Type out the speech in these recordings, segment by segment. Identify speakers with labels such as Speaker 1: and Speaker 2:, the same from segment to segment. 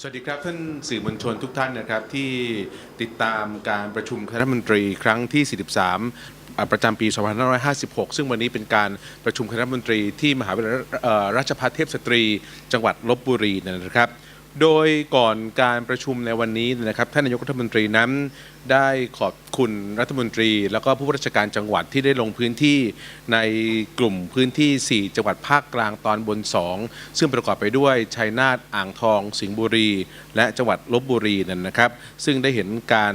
Speaker 1: สวัสดีครับท่านสื่อมวลชนทุกท่านนะครับที่ติดตามการประชุมคณะมนตรีครั้งที่ 43อ่าประจำปี 2556 ซึ่งวันนี้เป็นการประชุมคณะมนตรีที่มหาวิทยาลัยราชภัฏเทพสตรี จังหวัดลบบุรีนะครับ โดยก่อนการประชุมในวันนี้นะครับท่านนายกรัฐมนตรีนั้นได้ขอบคุณรัฐมนตรี แล้วก็ผู้ราชการจังหวัดที่ได้ลงพื้นที่ในกลุ่มพื้นที่ 4 จังหวัดภาคกลางตอนบน 2 ซึ่งประกอบไปด้วยชัยนาทอ่างทอง สิงห์บุรี และจังหวัดลบบุรีนั่นนะครับ ซึ่งได้เห็นการ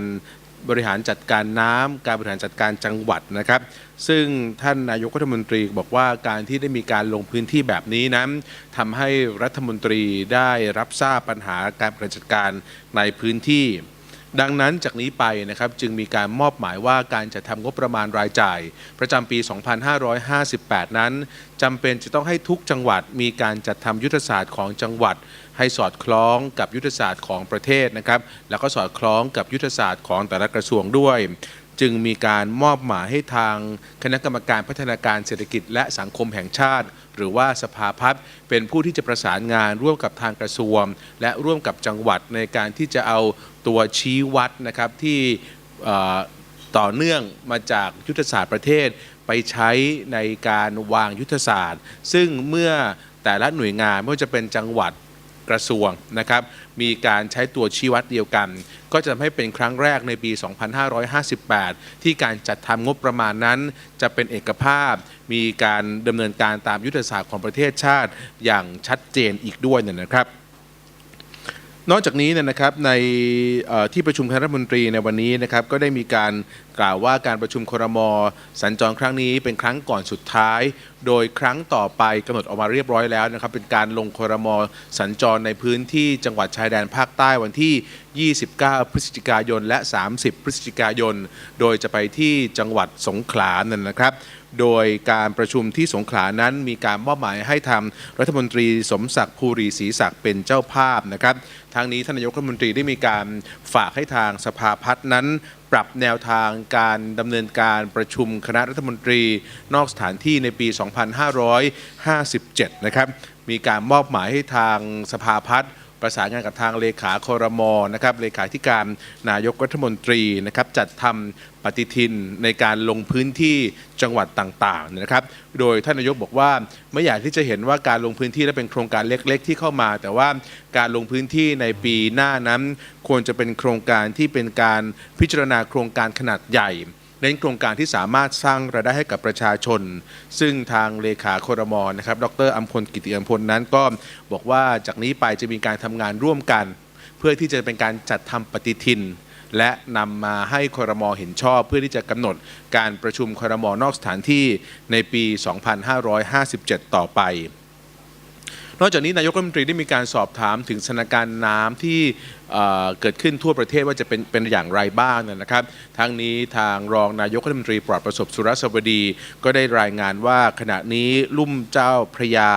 Speaker 1: บริหารจัดการน้ำการบริหารจัดการจังหวัดนะครับ ซึ่งท่านนายกรัฐมนตรีบอกว่าการที่ได้มีการลงพื้นที่แบบนี้นั้นทำให้รัฐมนตรีได้รับทราบปัญหาการบริหารจัดการในพื้นที่ ดังนั้นจากนี้ไปนะครับจึงมีการมอบหมายว่าการจัดทำงบประมาณรายจ่าย ประจำปี 2558 นั้นจำเป็นจะต้องให้ทุกจังหวัดมีการจัดทำยุทธศาสตร์ของจังหวัด ให้สอดคล้องกับยุทธศาสตร์ของประเทศนะครับแล้วก็สอดคล้องกับยุทธศาสตร์ของแต่ละกระทรวงด้วย จึงมีการมอบหมายให้ทางคณะกรรมการพัฒนาการเศรษฐกิจและสังคมแห่งชาติ หรือว่าสภาพัฒน์เป็นผู้ที่จะประสานงานร่วมกับทางกระทรวง และร่วมกับจังหวัดในการที่จะเอาตัวชี้วัดนะครับที่ต่อเนื่องมาจากยุทธศาสตร์ประเทศไปใช้ในการวางยุทธศาสตร์ ซึ่งเมื่อแต่ละหน่วยงานไม่ว่าจะเป็นจังหวัด กระทรวงนะครับมีการใช้ตัวชี้วัดเดียวกัน ก็จะทำให้เป็นครั้งแรกในปี 2558 ที่การจัดทำงบประมาณนั้น จะเป็นเอกภาพ มีการดำเนินการตามยุทธศาสตร์ของประเทศชาติอย่างชัดเจนอีกด้วยเนี่ยนะครับนอกจากนี้เนี่ยนะครับในที่ประชุมคณะรัฐมนตรีในวันนี้นะครับก็ได้มีการกล่าวว่าการประชุมครม สัญจรครั้งนี้เป็นครั้งก่อนสุดท้าย โดยครั้งต่อไปกำหนดออกมาเรียบร้อยแล้วนะครับ เป็นการลงครมสัญจรในพื้นที่จังหวัดชายแดนภาคใต้วันที่ 29 พฤศจิกายน และ 30 พฤศจิกายน โดยจะไปที่จังหวัดสงขลานั่นนะครับโดยการประชุมที่สงขลานั้นมีการมอบหมายให้ทำรัฐมนตรีสมศักดิ์ภูรีศรีศักดิ์เป็นเจ้าภาพนะครับทางนี้ท่านนายกรัฐมนตรีได้มีการฝากให้ทางสภาพัฒน์นั้น ปรับแนวทางการดำเนินการประชุมคณะรัฐมนตรี นอกสถานที่ในปี 2557 นะครับ มีการมอบหมายให้ทางสภาพัฒน์ ประสานงานกับทางเลขาคอรมอนะครับเลขาธิการนายกรัฐมนตรีนะครับจัดทำปฏิทินในการลงพื้นที่จังหวัดต่างๆนะครับ โดยท่านนายกบอกว่าไม่อยากที่จะเห็นว่าการลงพื้นที่และเป็นโครงการเล็ก ๆ ที่เข้ามา แต่ว่าการลงพื้นที่ในปีหน้านั้น ควรจะเป็นโครงการที่เป็นการพิจารณาโครงการขนาดใหญ่ เน้นโครงการที่สามารถสร้างรายได้ให้กับประชาชน ซึ่งทางเลขาครมนะครับ ดรอัมพลกิติอัมพลนั้นก็บอกว่าจากนี้ไปจะมีการทำงานร่วมกัน เพื่อที่จะเป็นการจัดทำปฏิทิน และนำมาให้ครมเห็นชอบ เพื่อที่จะกำหนดการประชุมครมนอกสถานที่ในปี 2557 ต่อไป นอกจากนี้นายกรัฐมนตรีได้มีการสอบถามถึงสถานการณ์น้ำที่เกิดขึ้นทั่วประเทศว่าจะเป็นเป็นอย่างไรบ้างนะครับ ทั้งนี้ทางรองนายกรัฐมนตรีปลอดประสบสุรสวดี ก็ได้รายงานว่าขณะนี้ลุ่มเจ้าพระยา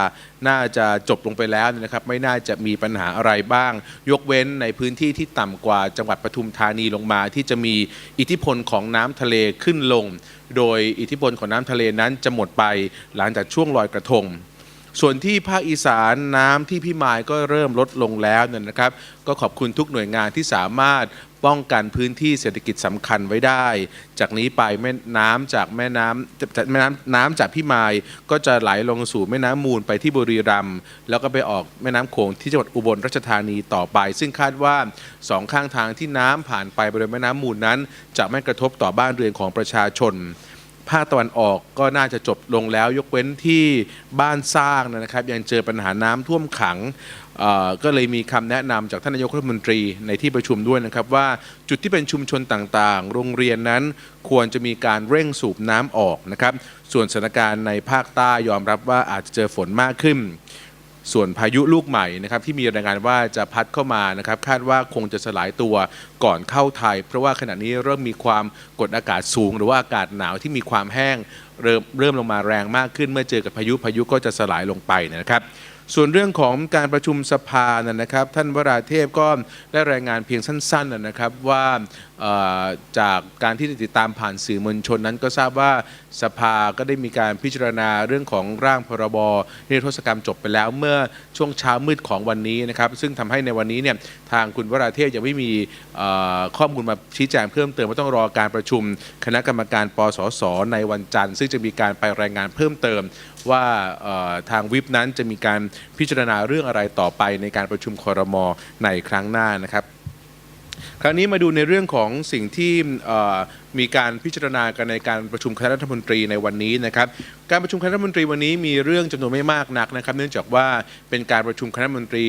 Speaker 1: น่าจะจบลงไปแล้วนะครับ ไม่น่าจะมีปัญหาอะไรบ้าง ยกเว้นในพื้นที่ที่ต่ำกว่าจังหวัดปทุมธานีลงมา ที่จะมีอิทธิพลของน้ำทะเลขึ้นลง โดยอิทธิพลของน้ำทะเลนั้นจะหมดไปหลังจากช่วงลอยกระทง ส่วนที่ภาคอีสานน้ำที่พี่มายก็เริ่มลดลงแล้วเนี่ยนะครับ ก็ขอบคุณทุกหน่วยงานที่สามารถป้องกันพื้นที่เศรษฐกิจสำคัญไว้ได้ จากนี้ไปแม่น้ำจากแม่น้ำจากแม่น้ำน้ำจากพี่มายก็จะไหลลงสู่แม่น้ำมูลไปที่บุรีรัมย์แล้วก็ไปออกแม่น้ำโขงที่จังหวัดอุบลราชธานีต่อไป ซึ่งคาดว่าสองข้างทางที่น้ำผ่านไปบริเวณแม่น้ำมูลนั้น จะไม่กระทบต่อบ้านเรือนของประชาชน ภาคตะวันออกก็น่าจะจบลงแล้ว ยกเว้นที่บ้านสร้างนะครับ ยังเจอปัญหาน้ำท่วมขังเอ่อก็เลยมีคำแนะนำจากท่านนายกรัฐมนตรีในที่ประชุมด้วยนะครับ ว่าจุดที่เป็นชุมชนต่างๆ โรงเรียนนั้นควรจะมีการเร่งสูบน้ำออกนะครับ ส่วนสถานการณ์ในภาคใต้ยอมรับว่าอาจจะเจอฝนมากขึ้น ส่วนพายุลูกใหม่นะครับที่มีรายงานว่าจะพัดเข้ามานะครับคาดว่าคงจะสลายตัวก่อนเข้าไทย เพราะว่าขณะนี้เริ่มมีความกดอากาศสูง หรือว่าอากาศหนาวที่มีความแห้งเริ่มเริ่มลงมาแรงมากขึ้น เมื่อเจอกับพายุพายุก็จะสลายลงไปนะครับส่วนเรื่องของการประชุมสภานะครับ ท่านวราเทพก็ได้รายงานเพียงสั้นๆนะครับว่าจากการที่ติดตามผ่านสื่อมวลชนนั้นก็ทราบว่าสภาก็ได้มีการพิจารณาเรื่องของร่างพรบนิรโทษกรรมจบไปแล้วเมื่อช่วงเช้ามืดของวันนี้นะครับ ซึ่งทำให้ในวันนี้เนี่ยทางคุณวราเทพยังไม่มีข้อมูลมาชี้แจงเพิ่มเติมว่าต้องรอการประชุม คณะกรรมการปสสในวันจันทร์ ซึ่งจะมีการไปรายงานเพิ่มเติมว่าทางวิปนั้นจะมีการพิจารณาเรื่องอะไรต่อไปในการประชุมคอรมอในครั้งหน้านะครับ คราวนี้มาดูในเรื่องของสิ่งที่มีการพิจารณากันในการประชุมคณะรัฐมนตรีในวันนี้นะครับ การประชุมคณะรัฐมนตรีวันนี้มีเรื่องจำนวนไม่มากนักนะครับ เนื่องจากว่าเป็นการประชุมคณะรัฐมนตรี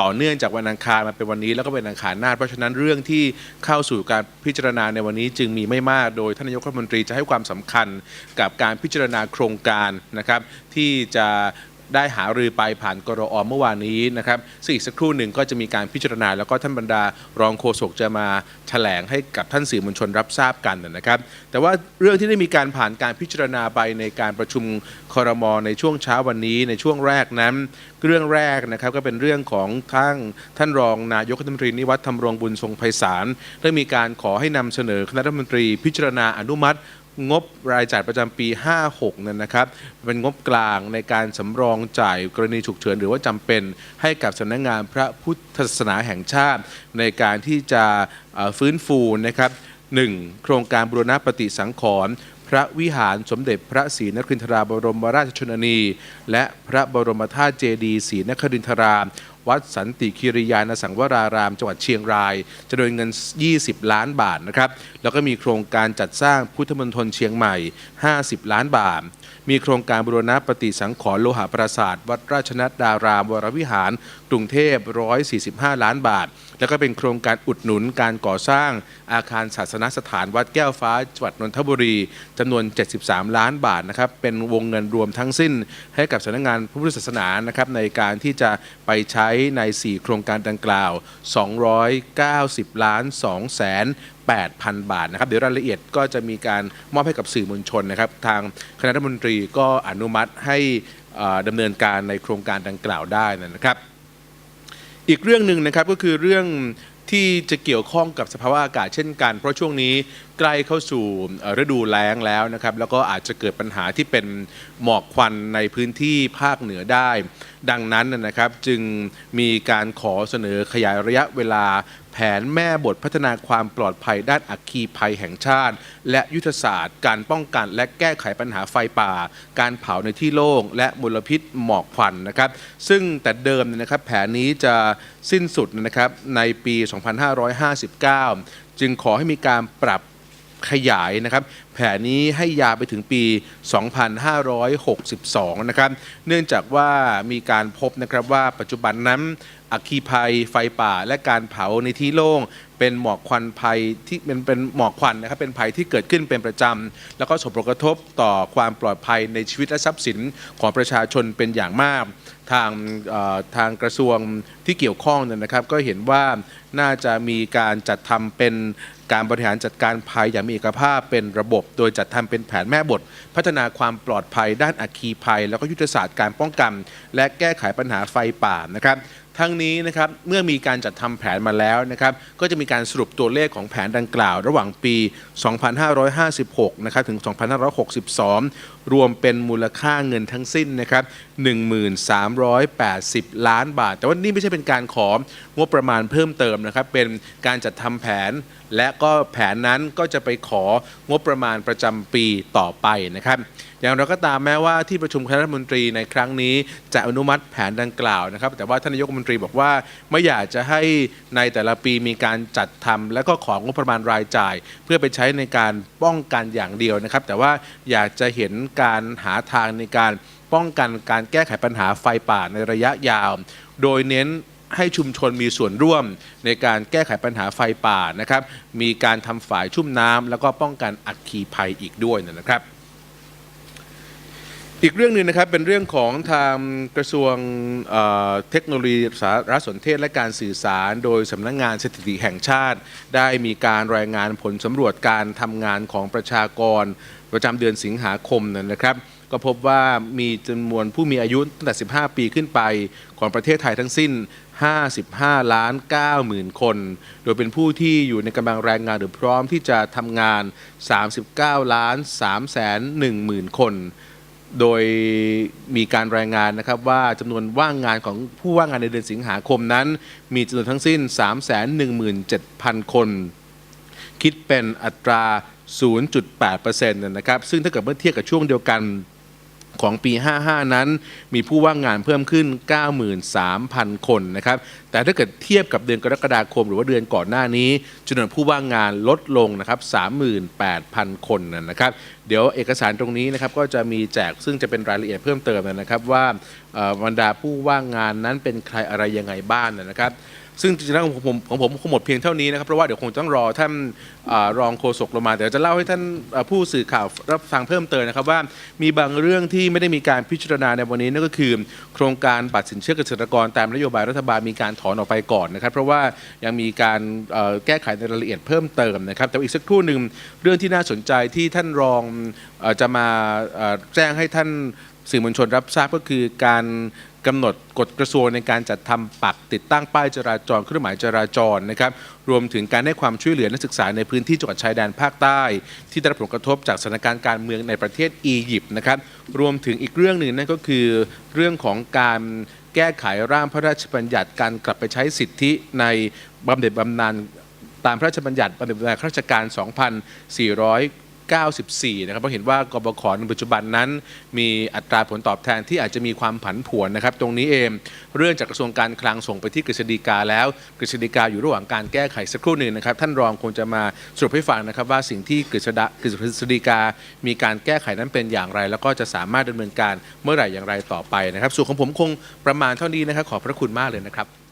Speaker 1: ต่อเนื่องจากวันอังคารมาเป็นวันนี้แล้วก็เป็นอังคารหน้า เพราะฉะนั้นเรื่องที่เข้าสู่การพิจารณาในวันนี้ จึงมีไม่มาก โดยท่านนายกรัฐมนตรีจะให้ความสำคัญกับการพิจารณาโครงการนะครับที่จะ ได้หารือไปผ่านกรอเมื่อวานนี้นะครับซึ่งอีกสักครู่หนึ่งก็จะมีการพิจารณา แล้วก็ท่านบรรดารองโฆษกจะมาแถลงให้กับท่านสื่อมวลชนรับทราบกันนะครับ แต่ว่าเรื่องที่ได้มีการผ่านการพิจารณาไปในการประชุมคอรมอในช่วงเช้าวันนี้ในช่วงแรกนั้น เรื่องแรกนะครับก็เป็นเรื่องของทั้งท่านรองนายกรัฐมนตรีนิวัฒน์ธรรมรงบุญทรงไพศาลได้มีการขอให้นำเสนอคณะรัฐมนตรีพิจารณาอนุมัติ งบรายจ่ายประจำปี 56นั่นนะครับ เป็นงบกลางในการสำรองจ่ายกรณีฉุกเฉินหรือว่าจำเป็นให้กับสำนักงานพระพุทธศาสนาแห่งชาติ ในการที่จะฟื้นฟูนะครับหนึ่งโครงการบูรณปฏิสังขรณ์พระวิหารสมเด็จพระศรีนครินทราบรมราชชนนี และพระบรมธาตุเจดีย์ศรีนครินทราม วัดสันติคิริยานสังวราราม จังหวัดเชียงรายจะโดยเงิน 20 ล้านบาทนะครับ แล้วก็มีโครงการจัดสร้างพุทธมณฑลเชียงใหม่ 50 ล้านบาท มีโครงการบูรณะปฏิสังขรณ์โลหะปราสาท วัดราชนัดดาราม วรวิหาร กรุงเทพ 145 ล้านบาท แล้วก็เป็นโครงการอุดหนุนการก่อสร้างอาคารศาสนสถานวัดแก้วฟ้าจังหวัดนนทบุรีจำนวน 73 ล้านบาทนะครับ เป็นวงเงินรวมทั้งสิ้นให้กับสำนักงานพระพุทธศาสนานะครับในการที่จะไปใช้ใน 4 โครงการดังกล่าว 290 ล้าน2แสน8,000 บาทนะครับเดี๋ยวรายละเอียดก็จะมีการมอบให้กับสื่อมวลชนนะครับ ทางคณะรัฐมนตรีก็อนุมัติให้ดำเนินการในโครงการดังกล่าวได้นะครับ อีกเรื่องหนึ่งนะครับก็คือเรื่อง ที่จะเกี่ยวข้องกับสภาวะอากาศเช่นกัน เพราะช่วงนี้ใกล้เข้าสู่ฤดูแล้งแล้วนะครับ แล้วก็อาจจะเกิดปัญหาที่เป็นหมอกควันในพื้นที่ภาคเหนือได้ ดังนั้นนะครับจึงมีการขอเสนอขยายระยะเวลา แผนแม่บทพัฒนาความปลอดภัยด้านอัคคีภัยแห่งชาติ และยุทธศาสตร์ การป้องกันและแก้ไขปัญหาไฟป่า การเผาในที่โล่งและมลพิษหมอกควันนะครับ ซึ่งแต่เดิมนะครับแผนนี้จะสิ้นสุดนะครับในปี 2559 จึงขอให้มีการปรับ ขยายนะครับแผนนี้ให้ยาวไปถึงปี 2562 นะครับ เนื่องจากว่ามีการพบนะครับว่าปัจจุบันนั้นอัคคีภัยไฟป่าและการเผาในที่โล่งเป็นหมอกควันภัยที่เป็นเป็นหมอกควันนะครับเป็นภัยที่เกิดขึ้นเป็นประจำ แล้วก็ส่งผลกระทบต่อความปลอดภัยในชีวิตและทรัพย์สินของประชาชนเป็นอย่างมาก ทางทางกระทรวงที่เกี่ยวข้องเนยนะครับ ก็เห็นว่าน่าจะมีการจัดทำเป็นการบริหารจัดการภัยอย่างมีเอกภาพเป็นระบบ โดยจัดทำเป็นแผนแม่บท พัฒนาความปลอดภัยด้านอัคคีภัย แล้วก็ยุทธศาสตร์การป้องกัน และแก้ไขปัญหาไฟป่านะครับ ทั้งนี้นะครับเมื่อมีการจัดทำแผนมาแล้วนะครับก็จะมีการสรุปตัวเลขของแผนดังกล่าว ระหว่างปี 2556 นะครับถึง 2562 รวมเป็นมูลค่าเงินทั้งสิ้นนะครับ 1380 ล้านบาท แต่ว่านี่ไม่ใช่เป็นการของบประมาณเพิ่มเติมนะครับ เป็นการจัดทำแผน และก็แผนนั้นก็จะไปของบประมาณประจำปีต่อไปนะครับ อย่างเราก็ตามแม้ว่าที่ประชุมคณะรัฐมนตรีในครั้งนี้ จะอนุมัติแผนดังกล่าวนะครับ แต่ว่าท่านนายกรัฐมนตรีบอกว่า ไม่อยากจะให้ในแต่ละปีมีการจัดทำและก็ของงบประมาณรายจ่าย เพื่อไปใช้ในการป้องกันอย่างเดียวนะครับ แต่ว่าอยากจะเห็นการหาทางในการป้องกันการแก้ไขปัญหาไฟป่าในระยะยาว โดยเน้นให้ชุมชนมีส่วนร่วมในการแก้ไขปัญหาไฟป่านะครับ มีการทำฝายชุ่มน้ำแล้วก็ป้องกันอัคคีภัยอีกด้วยนะครับ อีกเรื่องหนึ่งนะครับเป็นเรื่องของทางกระทรวงเอ่อเทคโนโลยีสารสนเทศและการสื่อสาร โดยสำนักงงานสถิติแห่งชาติ ได้มีการรายงานผลสำรวจการทำงานของประชากร ประจำเดือนสิงหาคมนะครับก็ก็พบว่ามีจำนวนผู้มีอายุตั้งแต่ 15 ปีขึ้นไปของประเทศไทยทั้งสิ้น 55 ล้าน 9 หมื่นคน โดยเป็นผู้ที่อยู่ในกำลังแรงงานหรือพร้อมที่จะทำงาน 39 ล้าน3แสน1หมื่นคน โดยมีการรายงานนะครับว่าจำนวนว่างงานของผู้ว่างงานในเดือนสิงหาคมนั้น มีจำนวนทั้งสิ้น 317,000 คน คิดเป็นอัตรา 0.8%นะครับ ซึ่งถ้าเกิดเมื่อเทียบกับช่วงเดียวกัน ของปี 55 นั้น มีผู้ว่างงานเพิ่มขึ้น 93,000 คนนะครับ แต่ถ้าเกิดเทียบกับเดือนกรกฎาคม หรือว่าเดือนก่อนหน้านี้จำนวนผู้ว่างงานลดลงนะครับ 38,000 คนนะครับ เดี๋ยวเอกสารตรงนี้นะครับก็จะมีแจกซึ่งจะเป็นรายละเอียดเพิ่มเติมนะครับว่าบรรดาผู้ว่างงานนั้นเป็นใครอะไรยังไงบ้างนนะครับ ซึ่งจริงๆแล้วของผมของผมคงหมดเพียงเท่านี้นะครับเพราะว่าเดี๋ยวคงต้องรอท่านอรองโฆษกลงมาเดี๋ยวจะเล่าให้ท่านผู้สื่อข่าวรับฟังเพิ่มเติมนะครับว่ามีบางเรื่องที่ไม่ได้มีการพิจารณาในวันนี้นั่นก็คือ โครงการบัตรสินเชื่อเกษตรกรตามนโยบายรัฐบาลมีการถอนออกไปก่อนนะครับ เพราะว่ายังมีการแก้ไขในรายละเอียดเพิ่มเติมนะครับแต่อีกสักครู่หนึ่งเรื่องที่น่าสนใจที่ท่านรองอจะมาแจ้งให้ท่านสื่อมวลชนรับทราบก็คือการ กำหนดกฎกระทรวงในการจัดทำปักติดตั้งป้ายจราจรเครื่องหมายจราจรนะครับรวมถึงการให้ความช่วยเหลือนักศึกษาในพื้นที่จังหวัดชายแดนภาคใต้ ที่ได้รับผลกระทบจากสถานการณ์การเมืองในประเทศอียิปต์นะครับรวมถึงอีกเรื่องหนึ่งนั่นก็คือเรื่องของการแก้ไขร่างพระราชบัญญัติการกลับไปใช้สิทธิในบำเหน็จบำนาญตามพระราชบัญญัติบำเหน็จบำนาญข้าราชการ 94 นะครับเพราะเห็นว่ากบขในปัจจุบันนั้น มีอัตราผลตอบแทนที่อาจจะมีความผันผวนนะครับ ตรงนี้เองเรื่องจากกระทรวงการคลังส่งไปที่กฤษฎีกาแล้ว กฤษฎีกาอยู่ระหว่างการแก้ไขสักครู่หนึ่งนะครับ ท่านรองคงจะมาสรุปให้ฟังนะครับ ว่าสิ่งที่กฤษฎากฤษฎีกา มีการแก้ไขนั้นเป็นอย่างไร แล้วก็จะสามารถดำเนินการเมื่อไหร่อย่างไรต่อไปนะครับส่วนของผมคงประมาณเท่านี้นะครับขอบพระคุณมากเลยนะครับ